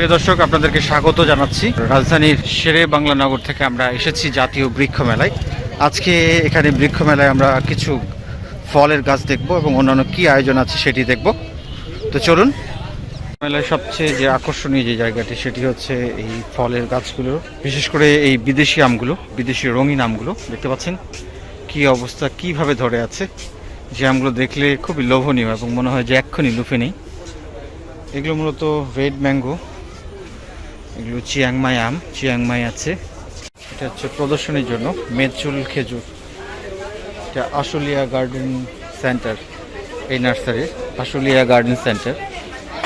প্রিয় দর্শক, আপনাদেরকে স্বাগত জানাচ্ছি। রাজধানীর শেরে বাংলা নগর থেকে আমরা এসেছি জাতীয় বৃক্ষ মেলায়। আজকে এখানে বৃক্ষ মেলায় আমরা কিছু ফলের গাছ দেখব এবং অন্যান্য কি আয়োজন আছে সেটি দেখব। তো চলুন, মেলায় সবচেয়ে যে আকর্ষণীয় যে জায়গাটি সেটি হচ্ছে এই ফলের গাছগুলো, বিশেষ করে এই বিদেশি আমগুলো, বিদেশি রঙিন আমগুলো, দেখতে পাচ্ছেন? কি অবস্থা, কীভাবে ধরে আছে? যে আমগুলো দেখলে খুবই লোভনীয় এবং মনে হয় যে এক্ষুনি লুফে নেই। এগুলো মূলত রেড ম্যাঙ্গো এগুলো চিয়াংমাই আম চিয়াংমাই আছে। এটা হচ্ছে প্রদর্শনীর জন্য মেচুল খেজুর। এটা আশুলিয়া গার্ডেন সেন্টার, এই নার্সারির, আশুলিয়া গার্ডেন সেন্টার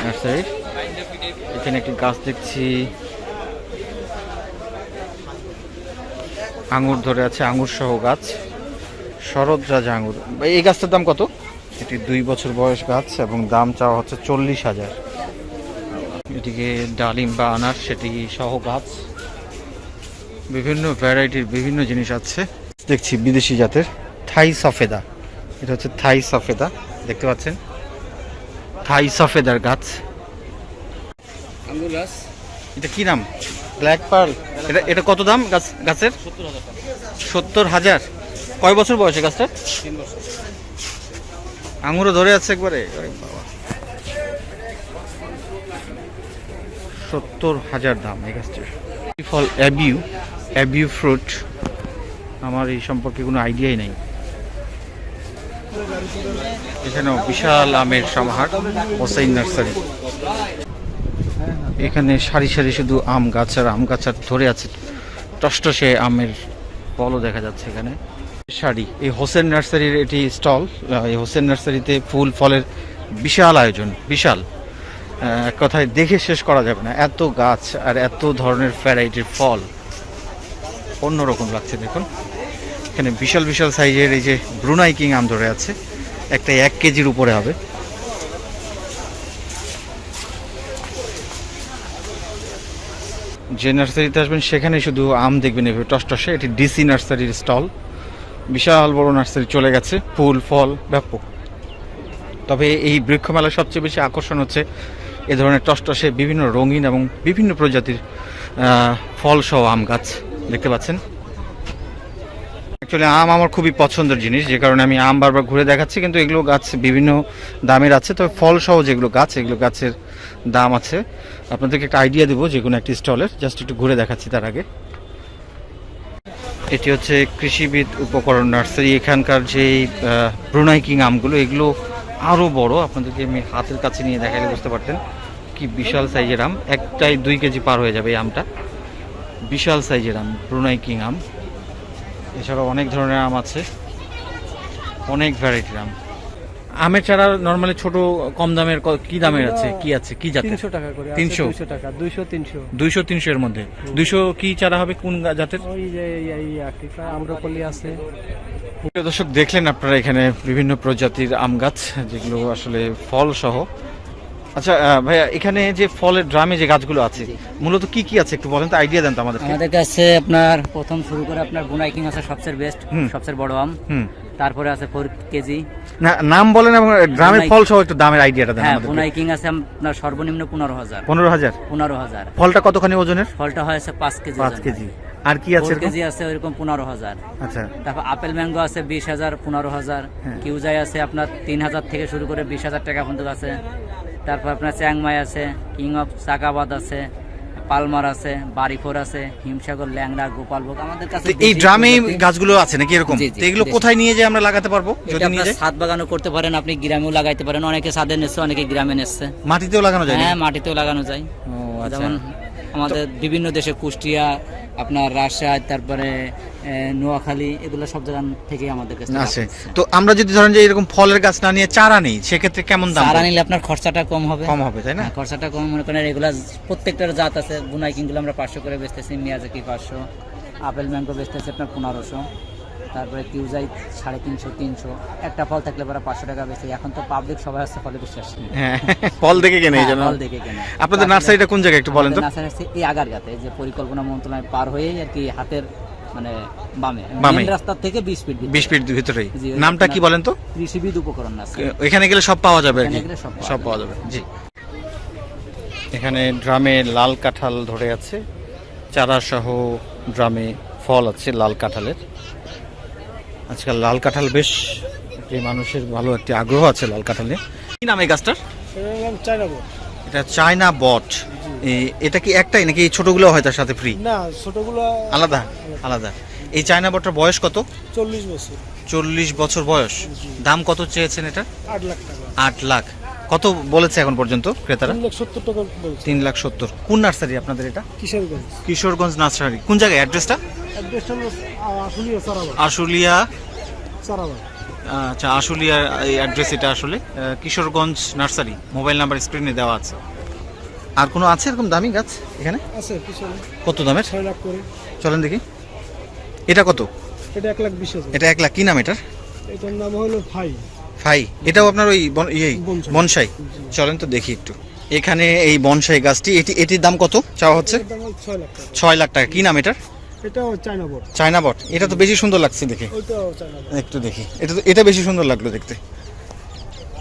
নার্সারির এখানে একটি গাছ দেখছি। আঙুর ধরে আছে, আঙুর সহ গাছ। শরৎ রাজা আঙুর। এই গাছটার দাম কত? এটি দুই বছর বয়স গাছ এবং দাম চাওয়া হচ্ছে চল্লিশ হাজার। এটিকে ডালিম বা আনার সেটি সহ গাছ বিভিন্ন ভ্যারাইটির বিভিন্ন জিনিস আছে। দেখছি বিদেশি জাতের থাই সফেদা। এটা হচ্ছে থাই সফেদা দেখতে পাচ্ছেন? থাই সফেদার গাছ। এটা কি নাম? Black pearl. এটা এটা কত দাম গাছ গাছের? সত্তর হাজার কয় বছর বয়সে গাছটা আঙুরও ধরে আছে একবারে আরে বাবা সত্তর হাজার দাম এই গাছটার। ফল অ্যাবিউ অ্যাবিউ ফ্রুট আমার এই সম্পর্কে কোনো আইডিয়াই নেই। এখানেও বিশাল আমের সমাহার হোসাইন নার্সারি। এখানে সারি সারি শুধু আম গাছ আর আম গাছ আর ধরে আছে। টসটসে আমের ফলও দেখা যাচ্ছে এখানে। শাড়ি এই হোসেন নার্সারির এটি স্টল। এই হোসেন নার্সারিতে ফুল ফলের বিশাল আয়োজন, বিশাল। এক কথায় দেখে শেষ করা যাবে না। এত গাছ আর এত ধরনের ভ্যারাইটির ফল। অন্যরকম লাগছে, দেখুন। এখানে বিশাল বিশাল সাইজের এই যে ব্রুনাই কিং আম ধরে আছে। একটা এক কেজির উপরে হবে। যে নার্সারিতে আসবেন সেখানে শুধু আম দেখবেন এভাবে টসটসে। এটি ডিসি নার্সারির স্টল। বিশাল বড় নার্সারি চলে গেছে। ফুল, ফল, ব্যাপক। তবে এই বৃক্ষ মেলার সবচেয়ে বেশি আকর্ষণ হচ্ছে এ ধরনের টসটসে বিভিন্ন রঙিন এবং বিভিন্ন প্রজাতির ফল সহ আম গাছ দেখতে পাচ্ছেন। অ্যাকচুয়ালি আম আমার খুবই পছন্দের জিনিস, যে কারণে আমি আম বারবার ঘুরে দেখাচ্ছি, কিন্তু এগুলো গাছ বিভিন্ন দামের আছে। তবে ফল সহ যেগুলো গাছ, এগুলো গাছের দাম আছে। আপনাদেরকে একটা আইডিয়া দেবো যে কোনো একটি স্টলের জাস্ট একটু ঘুরে দেখাচ্ছি তার আগে। এটি হচ্ছে কৃষিবিদ উপকরণ নার্সারি। এখানকার যে ব্রুনাই কিং আমগুলো, এগুলো আরও বড় আপনাদেরকে আমি হাতের কাছে নিয়ে দেখালে বুঝতে পারতেন কি বিশাল সাইজের আম। একটাই দুই কেজি পার হয়ে যাবে এই আমটা। বিশাল সাইজের আম ব্রুনাই কিং আম। এছাড়াও অনেক ধরনের আম আছে। অনেক ভ্যারাইটির আম। আমের চারা নর্মালি ছোট কম দামের ক- দামের আছে? কি আছে? কি জাতের? তিনশো টাকা করে 300? 200 টাকা দুইশো তিনশো। দুইশো তিনশো এর মধ্যে। দুইশো কি চারা হবে? কোন জাতের? ওই যে এই- এই আছে। প্রিয় দর্শক দেখলেন আপনারা এখানে বিভিন্ন প্রজাতির আম গাছ যেগুলো আসলে ফল সহ। আচ্ছা ভাইয়া এখানে যে ফলের ড্রামে যে গাছগুলো আছে মূলত কি কি আছে একটু বলেন তো আইডিয়া দেন তো আমাদেরকে। আমাদের কাছে আপনার প্রথম শুরু করে আপনার বুনাইকিং আছে সবচেয়ে বেস্ট সবচেয়ে বড় আম। তারপরে আছে ফোর কেজি। না নাম বলেন এবং ড্রামের ফল সহ একটু দামের আইডিয়াটা দেন হ্যাঁ আমাদেরকে। বুনাইকিং আছে আপনার সর্বনিম্ন পনেরো হাজার। পনেরো হাজার? পনেরো হাজার। ফলটা কতখানি ওজনের? ফলটা হয়েছে পাঁচ কেজি পাঁচ কেজি। আর কি আছে কেজি আছে ওইরকম পনেরো হাজার। আচ্ছা। তারপর আপেল ম্যাঙ্গো আছে বিশ হাজার পনেরো হাজার। হ্যাঁ। কিউজাই আছে আপনার তিন হাজার থেকে শুরু করে বিশ হাজার টাকা পর্যন্ত আছে। তারপর আপনার চ্যাংমাই আছে কিং অফ চাকাবাদ আছে পালমার আছে বাড়িফোর আছে হিমসাগর ল্যাংড়া গোপালভোগ। আমাদের কাছে এই ড্রামে গাছগুলো আছে নাকি এরকম? এগুলো কোথায় নিয়ে যেয়ে আমরা লাগাতে পারব? যদি নিয়ে যাই। ছাদ বাগানও করতে পারেন আপনি গ্রামেও লাগাইতে পারেন। অনেকে ছাদে নেচ্ছে অনেকে গ্রামে নেচ্ছে মাটিতেও লাগানো যায় হ্যাঁ মাটিতেও লাগানো যায়। ও আচ্ছা। যেমন আমাদের বিভিন্ন দেশে কুষ্টিয়া আপনার রাজশাহী তারপরে নোয়াখালী এগুলো সব জায়গা থেকে আমাদের কাছে আছে। তো আমরা যদি ধরেন যে এরকম ফলের গাছ না নিয়ে চারা নেই সেক্ষেত্রে কেমন দাম চারা নিলে আপনার খরচাটা কম হবে। কম হবে তাই না? হ্যাঁ, খরচাটা কম মনে করেন এগুলা প্রত্যেকটার জাত আছে। বুনাই কিনগুলো আমরা পাঁচশো করে বেচতেছি মিয়াজাকি পাঁচশো আপেল ম্যাঙ্গো বেচতেছি আপনার পনেরোশো। তারপরে কিউজাই সাড়ে তিনশো তিনশো। একটা ফল থাকলে পরে পাঁচশো টাকা বেশি। এখন তো পাবলিক সবাই আছে ফলে বিশ্বাস হ্যাঁ ফল দেখে কেনে এই হ্যাঁ, জন্য। ফল দেখে কেনে। আপনাদের নার্সারিটা কোন জায়গায় একটু বলেন তো? নার্সারি হচ্ছে এই আগারগাতে যে পরিকল্পনা মন্ত্রণালয় পার হয়েই আর কি হাতের মানে বামে। মেন রাস্তার থেকে বিশ ফিট ভিতরে। বিশ ফিট ভিতরেই। নামটা কি বলেন তো? কৃষিবিদ উপকরণ আছে এখানে গেলে সব পাওয়া যাবে আর কি। সব পাওয়া সব পাওয়া যাবে জি। এখানে ড্রামে লাল কাঁঠাল ধরে আছে। চারা সহ ড্রামে ফল আছে লাল কাঁঠালের। আজকাল লাল কাঁঠাল বেশ একটি মানুষের ভালো একটি আগ্রহ আছে লাল কাঁঠালে কি নাম এই গাছটার? এটা চায়না বট। এটা কি একটাই নাকি এই ছোটগুলো হয় তার সাথে ফ্রি না ছোটগুলো আলাদা? আলাদা। এই চায়না বটটার বয়স কত? চল্লিশ বছর। চল্লিশ বছর বয়স। দাম কত চেয়েছেন এটা? আট লাখ টাকা। আট লাখ। কত বলেছে এখন পর্যন্ত ক্রেতারা? তিন লাখ সত্তর টাকা বলছে। তিন লাখ সত্তর। কোন নার্সারি আপনাদের এটা? কিশোরগঞ্জ। কিশোরগঞ্জ নার্সারি। কোন জায়গায়? অ্যাড্রেসটা? আশুলিয়া আচ্ছা আশুলিয়ার এই অ্যাড্রেস এটা আসলে? কিশোরগঞ্জ নার্সারি মোবাইল নাম্বার স্ক্রিনে দেওয়া আছে। আর কোনো আছে এরকম দামি গাছ এখানে? আছে কত দামের? ছয় লাখ করে। চলেন দেখি। এটা কত? এটা এক লাখ বিশ এটা এক লাখ কি নাম এটার? এটার নাম হলো ফাই। ফাই। এটাও আপনার ওই ইয়েই বনসাই। চলেন তো দেখি একটু। এখানে এই বনসাই গাছটি এটি এটির দাম কত চাওয়া হচ্ছে? ছয় লাখ টাকা। কি নাম এটার? এটাও চায়না বোর্ড চায়না বট এটা তো বেশি সুন্দর লাগছে দেখে। একটু দেখি। এটা তো এটা বেশি সুন্দর লাগল দেখতে।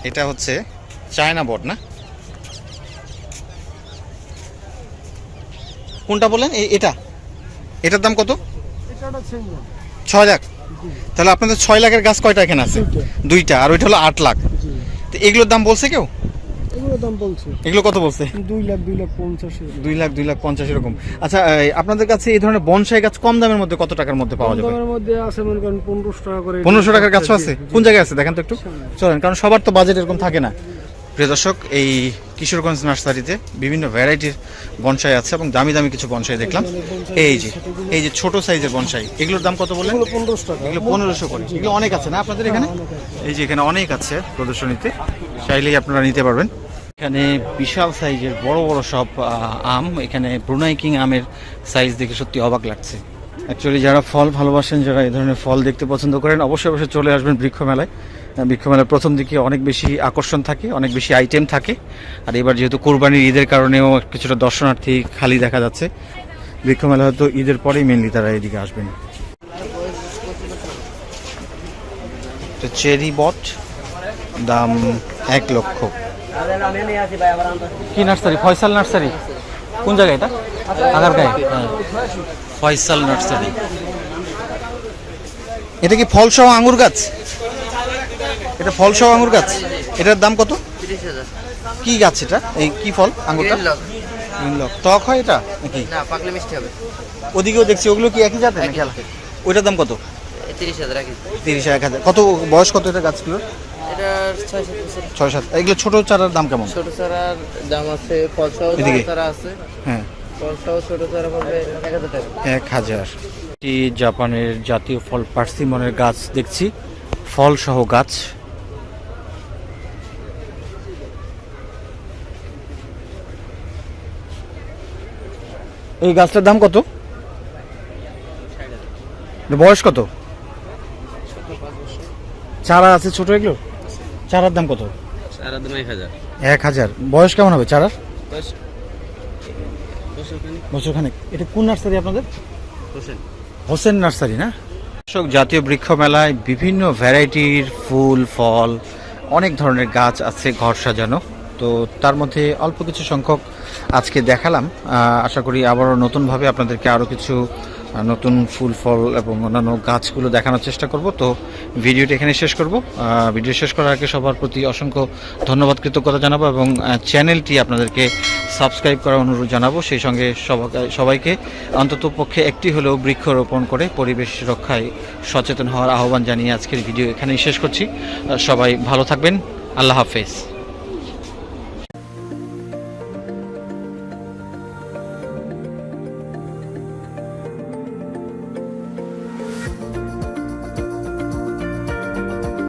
এটা হচ্ছে চায়না বট না? কোনটা বলেন এটা? এটার দাম কত? ছয় লাখ। তাহলে আপনাদের ছয় লাখের গাছ কয়টা এখানে আছে? দুইটা। দুইটা। আর ওইটা হলো আট লাখ। তো এগুলোর দাম বলছে কেউ? এগুলো দাম বলছে। এগুলো কত বলছে? দুই লাখ দুই লাখ পঞ্চাশ দুই লাখ দুই লাখ পঞ্চাশ এরকম। আচ্ছা আপনাদের কাছে এই ধরনের বনসাই গাছ কম দামের মধ্যে কত টাকার মধ্যে পাওয়া কম যাবে দামের মধ্যে আছে মনে করেন পনেরোশো টাকা করে। পনেরোশো টাকার আছে? কোন জায়গায় আছে? দেখেন তো একটু। চলেন কারণ সবার তো বাজেট এরকম থাকে না। প্রিয় দর্শক এই কিশোরগঞ্জ নার্সারিতে বিভিন্ন ভ্যারাইটির বনসাই আছে এবং দামি দামি কিছু বনসাই দেখলাম। এই যে এই যে ছোট সাইজের বনসাই এগুলোর দাম কত বললেন? টাকা। এগুলো পনেরোশো করে। এগুলো অনেক আছে না আপনাদের এখানে? এই যে এখানে অনেক আছে প্রদর্শনীতে। চাইলেই আপনারা নিতে পারবেন। এখানে বিশাল সাইজের বড় বড় সব আম। এখানে ব্রুনাই কিং আমের সাইজ দেখে সত্যি অবাক লাগছে। অ্যাকচুয়ালি যারা ফল ভালোবাসেন, যারা এই ধরনের ফল দেখতে পছন্দ করেন, অবশ্যই অবশ্যই চলে আসবেন বৃক্ষ মেলায় বৃক্ষ মেলার প্রথম দিকে অনেক বেশি আকর্ষণ থাকে, অনেক বেশি আইটেম থাকে। আর এবার যেহেতু কোরবানির ঈদের কারণেও কিছুটা দর্শনার্থী খালি দেখা যাচ্ছে বৃক্ষ মেলা হয়তো ঈদের পরেই মেনলি তারা এদিকে আসবেন। চেরি বট দাম এক লক্ষ। কি নার্সারি? ফয়সাল নার্সারি? কোন জায়গায় এটা? আগারগাঁয়ে হ্যাঁ। ফয়সাল নার্সারি। এটা কি ফলসহ আঙ্গুর গাছ? এটা ফলসহ আঙ্গুর গাছ? এটার দাম কত? কি গাছ এটা? এই কি ফল আঙ্গুরটা? গ্রিন টক হয় এটা নাকি? না পাকলে মিষ্টি হবে। ওদিকেও দেখছি ওগুলো কি একই জাতের নাকি? ওইটার দাম কত? তিরিশ হাজার তিরিশ এক হাজার। কত বয়স কত এটা গাছগুলোর? এটা ছয় সাত বছর ছয় সাত। এগুলো ছোট চারার দাম কেমন? ছোট চারার দাম আছে ফলসাও ছোট এদিকে। চারা আছে। হ্যাঁ। এক হাজার এটি জাপানের জাতীয় ফল পার্সিমনের গাছ দেখছি। ফল সহ গাছ। এই গাছটার দাম কত? বয়স কত? চারা আছে ছোট এগুলো? চারার দাম কত? চারা দাম এক হাজার। এক হাজার। বয়স কেমন হবে চারার? বছরখানেক। এটা কোন নার্সারি আপনাদের? হোসেন। হোসেন নার্সারি না? দর্শক জাতীয় বৃক্ষ মেলায় বিভিন্ন ভ্যারাইটির ফুল ফল অনেক ধরনের গাছ আছে ঘর সাজানো। তো তার মধ্যে অল্প কিছু সংখ্যক আজকে দেখালাম। আশা করি আবারও নতুনভাবে আপনাদেরকে আরও কিছু নতুন ফুল, ফল এবং অন্যান্য গাছগুলো দেখানোর চেষ্টা করব। তো ভিডিওটি এখানে শেষ করব। ভিডিও শেষ করার আগে সবার প্রতি অসংখ্য ধন্যবাদ, কৃতজ্ঞতা জানাব এবং চ্যানেলটি আপনাদেরকে সাবস্ক্রাইব করার অনুরোধ জানাব। সেই সঙ্গে সবাই- সবাইকে অন্তত পক্ষে একটি হলেও বৃক্ষরোপণ করে পরিবেশ রক্ষায় সচেতন হওয়ার আহ্বান জানিয়ে আজকের ভিডিও এখানেই শেষ করছি। সবাই ভালো থাকবেন। আল্লাহ হাফেজ।